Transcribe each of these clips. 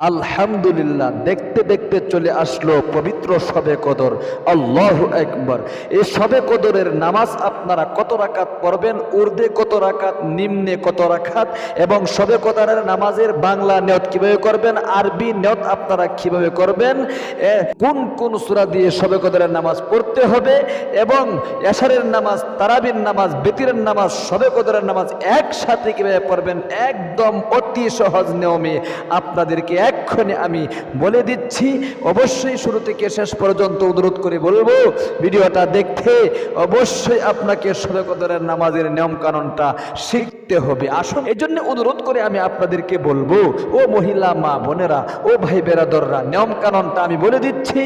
আলহামদুলিল্লাহ, দেখতে দেখতে চলে আসলো পবিত্র সবে কদর। আল্লাহ একবার এই সবে কদরের নামাজ আপনারা কত রাকাত পড়বেন? উর্দে কত রাকাত, নিম্নে কত রাকাত? এবং সবে কদরের নামাজের বাংলা নিয়ত কীভাবে করবেন? আরবি নিয়ত আপনারা কীভাবে করবেন? কোন কোন সূরা দিয়ে সবে কদরের নামাজ পড়তে হবে? এবং এশারের নামাজ, তারাবির নামাজ, বেতিরের নামাজ, সবে কদরের নামাজ একসাথে কীভাবে পড়বেন? একদম অতি সহজ নিয়মে আপনাদেরকে এক্ষণে আমি বলে দিচ্ছি, অবশ্যই শুরু থেকে শেষ পর্যন্ত অনুরোধ করে বলব, ভিডিওটা দেখতে অবশ্যই আপনাকে সবে নামাজের নিয়ম কানুনটা শিখতে হবে। আসুন এই জন্য অনুরোধ করে আমি আপনাদেরকে বলব, ও মহিলা, মা, বোনেরা, ও ভাই বেরাদররা নিয়ম কানুনটা আমি বলে দিচ্ছি,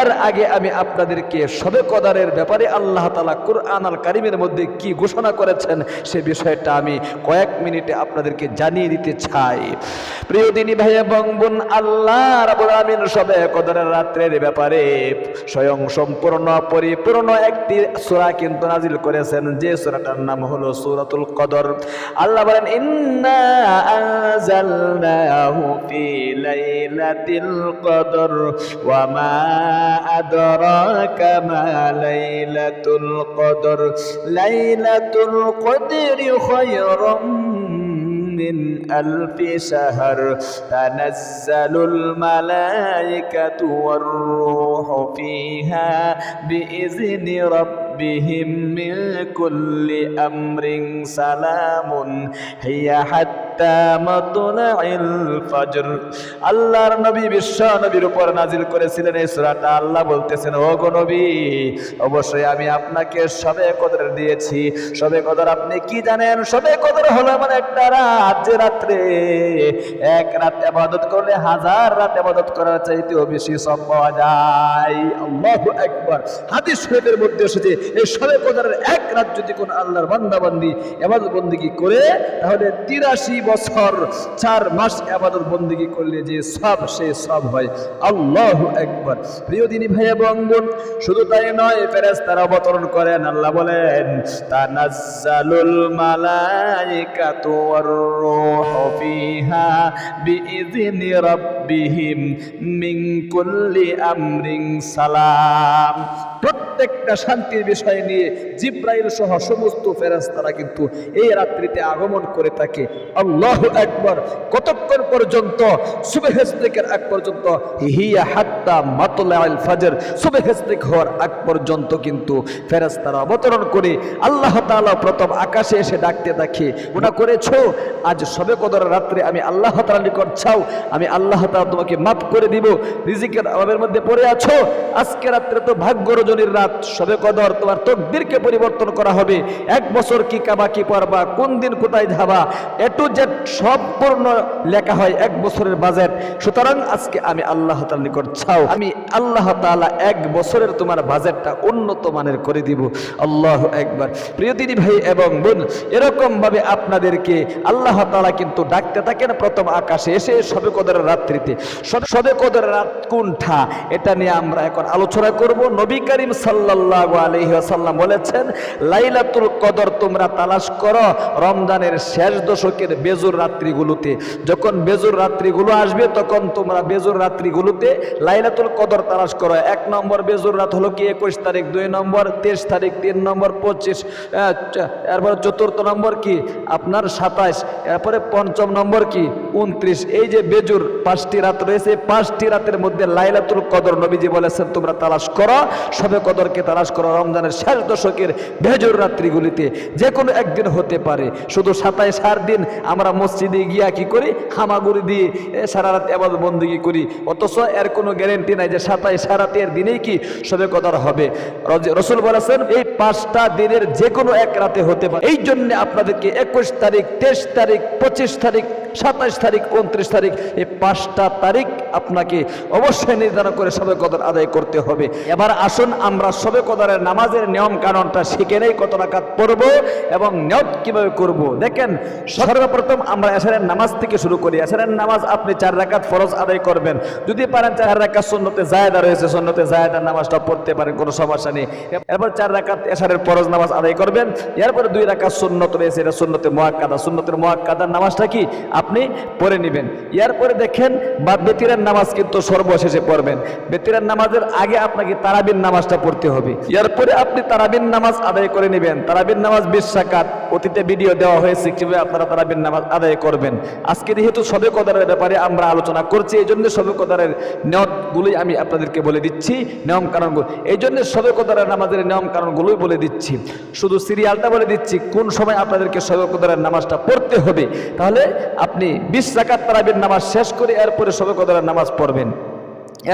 এর আগে আমি আপনাদেরকে সবে কদরের ব্যাপারে আল্লাহ তালা কুরআন আল কারিমের মধ্যে কি ঘোষণা করেছেন, সে বিষয়টা আমি কয়েক মিনিটে আপনাদেরকে জানিয়ে দিতে চাই। প্রিয় দিনী ভাই এবং বোন আল্লাহ রাবুল আমিন সবে কদরের রাত্রের ব্যাপারে স্বয়ং সম্পূর্ণ পরিপূর্ণ একটি সূরা কিন্তু নাজিল করেছেন। যে সূরাটার নাম হলো সূরাতুল কদর। আল্লাহ বলেন, ইন্না আনজালনাহু ফি লাইলাতিল কদর ওয়া মা আদরাকা মা লাইলাতুল কদর। লাইলাতুল কদরি খায়রুম من ألف شهر تنزل الملائكة والروح فيها بإذن ربهم من كل أمر سلام. هي حتى আল্লাহর নবী বিশ্ব নবীর উপর নাজিল করেছিলেন এই সূরাটা। আল্লাহ বলতেছেন, ও গো নবী, অবশ্যই আমি আপনাকে সবে কদর দিয়েছি। সবে কদর আপনি কি জানেন? সবে কদর হলো এমন একটা রাত। যে রাত্রে এক রাত আবাদত করলে হাজার রাত আবাদত করার চাইতেও বেশি সব পাওয়া যায়। একবার হাদিস শরীফের মধ্যে এসেছে, এই সবে কদরের এক রাত যদি কোন আল্লাহর বান্দা বান্দি আবাদত বন্দিগি করে, তাহলে তিরাশি বছর, চার মাস আবাদত বন্দিগি করলে যে সব, সে সব হয়। আল্লাহু একবার প্রিয় দিনী ভাই এবং বোন শুধু তাই নয় ফেরেশতারা অবতরণ করেন। আল্লাহ বলেন, তানাজ্জালুল মালাইকাতু ওয়ার রূহু ফিহা বিইذনি রাব্বিহিম মিন কুল্লি আমরিন সালাম। প্রত্যেকটা শান্তির বিষয় নিয়ে জিব্রাইল সহ সমস্ত ফেরেশতারা কিন্তু এই রাত্রিতে আগমন করে থাকে। আল্লাহ আকবার। কতক্ষণ পর্যন্ত? থেকে আগ পর্যন্ত। হিয়া হাত্তা মাতলাল ফজর। সুবহেজ থেকে হওয়ার আগ পর্যন্ত কিন্তু ফেরেশতারা অবতরণ করে আল্লাহ তাআলা প্রথম আকাশে এসে ডাকতে থাকে গুনাহ করেছ? আজ সবে কদর রাত্রে আমি আল্লাহ তাআলার নিকট চাও। আমি আল্লাহ তাআলা তোমাকে মাফ করে দিব। রিজিকের অভাবের মধ্যে পড়ে আছো। আজকে রাত্রে তো ভাগ্য রজনীর রাত, সবে কদর তোমার তকদিরকে পরিবর্তন করা হবে। এক বছর কি কাবা, কি পারবা, কোন দিন কোথায় যাবা এ টু জেড সম্পূর্ণ লেখা হয় এক বছরের বাজেট। সুতরাং আজকে আমি আল্লাহ তাআলার নিকট চাও, আমি আল্লাহ তাআলা এক বছরের তোমার বাজেটটা উন্নত মানের করে দিব। আল্লাহ একবার প্রিয় দিদি ভাই এবং বোন এরকম ভাবে আপনাদেরকে আল্লাহ তাআলা কিন্তু ডাকতে থাকেন প্রথম আকাশে এসে সবে কদরের রাত্রিতে। সবে- কদরের রাত কোনটা, এটা নিয়ে আমরা এখন আলোচনা করব। নবী করিম সাল্লাল্লাহু আলাইহি ওয়াসাল্লাম বলেছেন, লাইলাতুল কদর তোমরা তালাশ করো রমজানের শেষ দশকের বেজুর রাত্রিগুলোতে। যখন বেজুর রাত্রিগুলো আসবে, তখন তোমরা বেজুর রাত্রিগুলোতে লাইলাতুল কদর তালাশ করো। এক নম্বর বেজুর রাত হলো কি? একুশ তারিখ, দুই নম্বর, তেইশ তারিখ, তিন নম্বর, পঁচিশ এরপর চতুর্থ নম্বর কি? আপনার সাতাশ, এরপরে পঞ্চম নম্বর কি? উনত্রিশ। এই যে বেজুর পাঁচটি রাত রয়েছে পাঁচটি রাতের মধ্যে লাইলাতুল কদর নবীজি বলেছেন, তোমরা তালাশ করো। সবে কদরকে তালাশ করো রমজানের শেষ দশকের বেজুর রাত্রিগুলিতে যে কোনো একদিন হতে পারে। শুধু সাতাই সার দিন আমরা মসজিদে গিয়া কি করি? হামাগুড়ি দিয়ে সারা রাত এবার বন্দিগি করি। অথচ এর কোনো গ্যারেন্টি নাই যে সাতাই সারাতের দিনেই কি সবে কদর হবে। রসুল বলেছেন, এই পাঁচটা দিনের যে কোনো এক রাতে হতে পারে। এই জন্য আপনাদেরকে একুশ তারিখ, তেইশ তারিখ, পঁচিশ তারিখ সাতাইশ তারিখ, উনত্রিশ তারিখ, এই পাঁচটা তারিখ আপনাকে অবশ্যই নির্ধারণ করে সবে কদর আদায় করতে হবে। এবার আসুন, আমরা সবে কদরের নামাজের নিয়ম কানুনটা শিখে নেই, কত রাকাত পড়ব এবং নিয়ত কীভাবে করব। দেখেন, সর্বপ্রথম আমরা এসারের নামাজ থেকে শুরু করি। এসারের নামাজ আপনি চার রাকাত ফরজ আদায় করবেন। যদি পারেন চার রাকাত সুন্নতে জায়দা রয়েছে, সুন্নতে জায়দার নামাজটা পড়তে পারেন, কোনো সমস্যা নেই। এরপর চার রাকাত এসারের ফরজ নামাজ আদায় করবেন। এরপরে দুই রাকাত সুন্নত রয়েছে, এটা সুন্নতে মোয়াক্কাদা। সুন্নতের মোয়াক্কাদার নামাজটা কি? আপনি পড়ে নেবেন। এরপরে দেখেন, বা বেতিরের নামাজ কিন্তু সর্বশেষে পড়বেন। বেতিরের নামাজের আগে আপনাকে তারাবিন নামাজটা পড়তে হবে। এরপরে আপনি তারাবিন নামাজ আদায় করে নেবেন। তারাবিন নামাজ বিশ সাকাত অতীতে ভিডিও দেওয়া হয়েছে কীভাবে আপনারা তারাবিন নামাজ আদায় করবেন। আজকে যেহেতু সবে কদারের ব্যাপারে আমরা আলোচনা করছি এই জন্য সবে কদারের নিয়তগুলোই আমি আপনাদেরকে বলে দিচ্ছি নিয়ম কারণগুলো এই জন্য সবে কদারের নামাজের নিয়ম কারণগুলোই বলে দিচ্ছি। শুধু সিরিয়ালটা বলে দিচ্ছি, কোন সময় আপনাদেরকে সবে কদারের নামাজটা পড়তে হবে? তাহলে আপনি বিশ রাকাত তারাবির নামাজ শেষ করে এরপরে সবে কদরের নামাজ পড়বেন।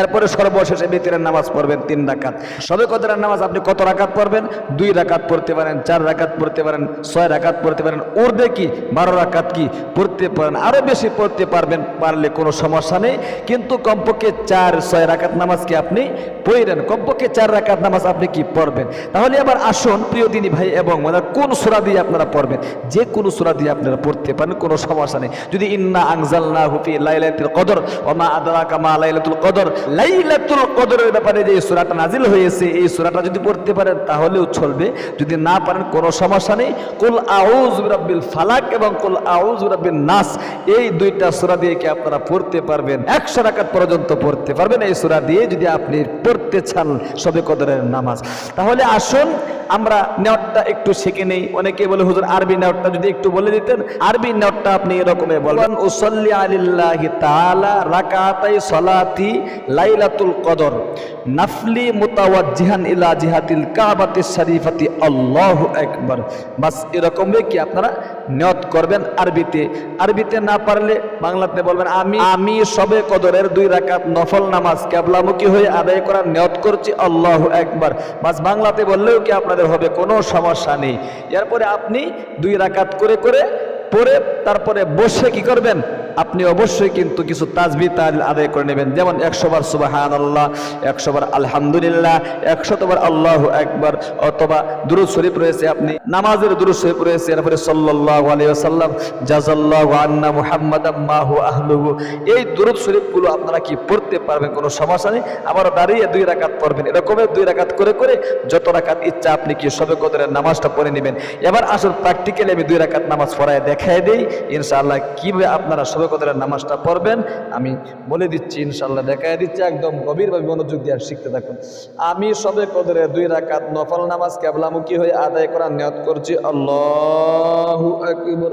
এরপরে সর্বশেষে বেতিরের নামাজ পড়বেন তিন রাকাত। সবে কদরের নামাজ আপনি কত রাকাত পড়বেন? দুই রাকাত পড়তে পারেন, চার রাকাত পড়তে পারেন, ছয় রাকাত পড়তে পারেন উর্দে কি, বারো রাকাত কি পড়তে পারেন আরও বেশি পড়তে পারবেন, পারলে কোনো সমস্যা নেই। কিন্তু কমপক্ষে চার, ছয় রাকাত নামাজ কি আপনি পড়েন? কমপক্ষে চার রাকাত নামাজ আপনি কি পড়বেন? তাহলে আবার আসুন, প্রিয় দিনী ভাই এবং মানে কোন সুরা দিয়ে আপনারা পড়বেন? যে কোনো সুরা দিয়ে আপনারা পড়তে পারেন, কোনো সমস্যা নেই। যদি ইন্না আংজাল না হুফি লাইলাতুল কদর ওমা আদরাকা মা লাইলাতুল কদর লাইলাতুল কদরের ব্যাপারে যে সূরাটা নাজিল হয়েছে, এই সূরাটা যদি পড়তে পারেন তাহলেও চলবে। যদি না পারেন, কোনো সমস্যা নেই। কুল আউজ বিরাব্বিল ফালাক এবং কুল আউজ বিরাব্বিন নাস, এই দুইটা সূরা দিয়ে কি আপনারা পড়তে পারবেন? একশো রাকাত পর্যন্ত পড়তে পারবেন এই সূরা দিয়ে যদি আপনি পড়তে চান সবে কদরের নামাজ। তাহলে আসুন, আমরা নেওয়ারটা একটু শিখে নেই। অনেকে বলে, হুজুর, আরবি নেওয়ারটা যদি একটু বলে দিতেন? আরবি নেওয়ারটা আপনি এরকমই বলবেন, উসল্লি আলিল্লাহি তাআলা রাকাতাই সলাতি লাইলাতুল কদর, নাফলি মোতাওয়াত জিহান ইলা জিহাতিল কাবাতি শরীফাতি, আল্লাহ একবার বাস এরকমই কি আপনারা নিয়ত করবেন আরবিতে? আরবিতে না পারলে বাংলাতে বলবেন, আমি আমি সবে কদরের দুই রাকাত নফল নামাজ কেবলামুখী হয়ে আদায় করার নিয়ত করছি, আল্লাহ একবার বাস বাংলাতে বললেও কি আপনাদের হবে, কোনো সমস্যা নেই। এরপরে আপনি দুই রাকাত করে করে পরে তারপরে বসে কি করবেন? আপনি অবশ্যই কিন্তু কিছু তাজবি তাল আদায় করে নেবেন। যেমন একশো বার সুবাহান আল্লাহ একশো বার আলহামদুলিল্লাহ একশো বার আল্লাহ একবার অথবা দুরুদ শরীফ রয়েছে আপনি, নামাজের দুরুদ শরীফ রয়েছে, এরপরে সাল্লাহ আলিয়াল্লাম জাজাল্লাহ আন্না মুহাম্মদ মাহু আহলুহু। এই দুরুদ শরীফগুলো আপনারা কি পড়তে পারবেন? কোনো সমস্যা নেই। আবার দাঁড়িয়ে দুই রাকাত পড়বেন। এরকমের দুই রাকাত করে করে যত রাকাত ইচ্ছা আপনি কি সবে কদরের নামাজটা পড়ে নেবেন। এবার আসল প্র্যাকটিক্যালি আমি দুই রাকাত নামাজ পড়ায় দেখাই দিই। ইনশাআল্লাহ কীভাবে আপনারা সবে কদরের নামাজটা পড়বেন। আমি বলে দিচ্ছি ইনশাল্লাহ দেখাই দিচ্ছি, একদম গভীরভাবে মনোযোগ দিয়ে শিখতে থাকুন। আমি সবে কদরের দুই রাকাত নফল নামাজ কেবলামুখী হয়ে আদায় করার নিয়ত করছি। আল্লাহ আকবার।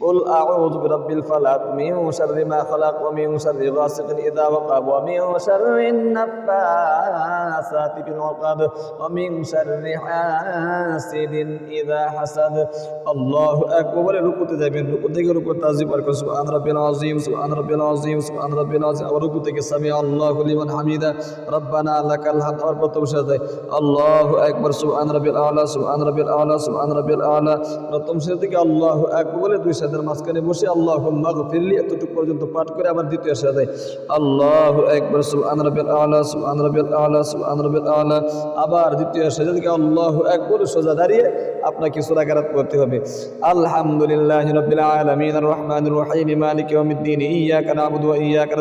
قل أعوذ برب الفلق من شر ما خلق ومن شر غاسق إذا وقب ومن شر النفاثات في العقد ومن شر حاسد إذا حسد الله أكبر ركوت যাবেন রুকু থেকে রুকু তাজিব আর করুন সুবহান রাব্বিল আযীম সুবহান রাব্বিল আযীম সুবহান রাব্বিল আযীম আর রুকু থেকে সামি আল্লাহু লিমান হামিদা রব্বানা লাকাল হামদ আর প্রথম সাথে আল্লাহু আকবার সুবহান রাব্বিল আলা সুবহান রাব্বিল আলা সুবহান রাব্বিল আলা প্রথম সাথে থেকে আল্লাহু আকবার বলে দুই সাদের মাঝখানে বসে আল্লাহ মাগফিরলি এতটুকু পর্যন্ত পাঠ করে আবার দ্বিতীয় সাথে আল্লাহু আকবার, সুবহান রাব্বিল আলা, সুবহান রাব্বিল আলা, সুবহান রাব্বিল আলা। আবার দ্বিতীয় সাজা আল্লাহু আকবার সোজা দাঁড়িয়ে আপনাকে সূরা কেরাত হবে। আলহামদুলিল্লাহি রাব্বিল আলামিন আর রহমানির রহিম, মালিক ইয়াউমিদ্দিন, ইয়াকা না'বুদু ওয়া ইয়াকা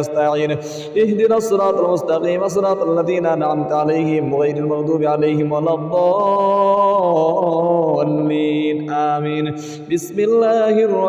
আলাইহিম গায়রিল মাগদুবি আলাইহিম ওয়ালাদ-দাল্লিন আমিন। বিসমিল্লাহির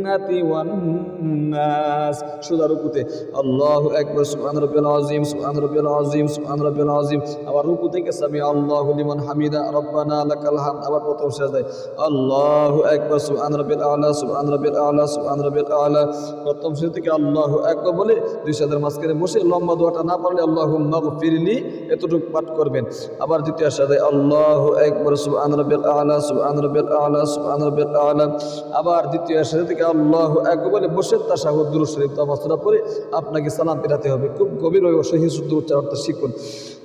জিন্নাতি ওয়ান নাস সুদা রুকুতে, আল্লাহু আকবার, সুবহান রাব্বিল আযীম, সুবহান রাব্বিল আযীম, সুবহান রাব্বিল আযীম। আবার রুকু থেকে সামি, আল্লাহু লিমান হামিদা, রব্বানা লাকাল আবার প্রথম সেজদায় আল্লাহু আকবার, সুবহান রাব্বিল আলা, সুবহান রাব্বিল আলা, সুবহান রাব্বিল আলা। প্রথম সেজদা থেকে আল্লাহু আকবার বলে দুই সাজদার মাঝখানে বসে লম্বা দোয়াটা না পারলে, আল্লাহুম্মা গফিরলি এতটুকু পাঠ করবেন। আবার দ্বিতীয় সেজদায় আল্লাহু আকবার, সুবহান রাব্বিল আলা, সুবহান রাব্বিল আলা, সুবহান রাব্বিল আলা। আবার দ্বিতীয় সেজদা থেকে আল্লাহ এক বলে বসে তাশাহুদ দুরু শরীফ তামাসরা পরে আপনাকে সালাম পেরাতে হবে। খুব গভীরভাবে সহি শুদ্ধ উচ্চারণটা শিখুন।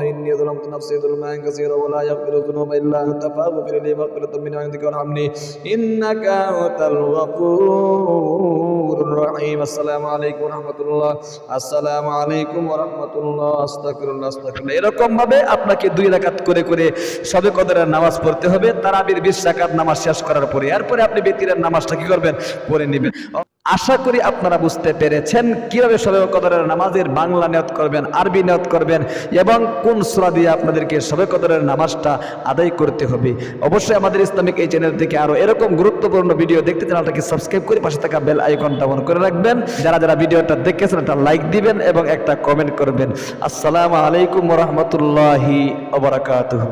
إني ظلمت نفسي ظلما كثيرا ولا يغفر الذنوب إلا أنت فاغفر لي مغفرة من عندك وارحمني إنك أنت الغفور الرحيم السلام عليكم ورحمة الله السلام عليكم ورحمة الله أستغفر الله أستغفر الله এরকম ভাবে আপনাকে দুই রাকাত করে করে সবে কদরের নামাজ পড়তে হবে তারাবির বিশ রাকাত নামাজ শেষ করার পরে এরপরে আপনি বেতিরের নামাজটা কি করবেন পড়ে নেবেন আশা করি আপনারা বুঝতে পেরেছেন কীভাবে সবে কদরের নামাজের বাংলা নিয়ত করবেন, আরবি নিয়ত করবেন এবং কোন সূরা দিয়ে আপনাদেরকে সবে কদরের নামাজটা আদায় করতে হবে। অবশ্যই আমাদের ইসলামিক এই চ্যানেল থেকে আরও এরকম গুরুত্বপূর্ণ ভিডিও দেখতে চ্যানেলটাকে সাবস্ক্রাইব করে পাশে থাকা বেল আইকনটা অন করে রাখবেন। যারা যারা ভিডিওটা দেখেছেন, একটা লাইক দিবেন এবং একটা কমেন্ট করবেন। আসসালামু আলাইকুম রহমতুল্লাহি ওবরাকাতুহু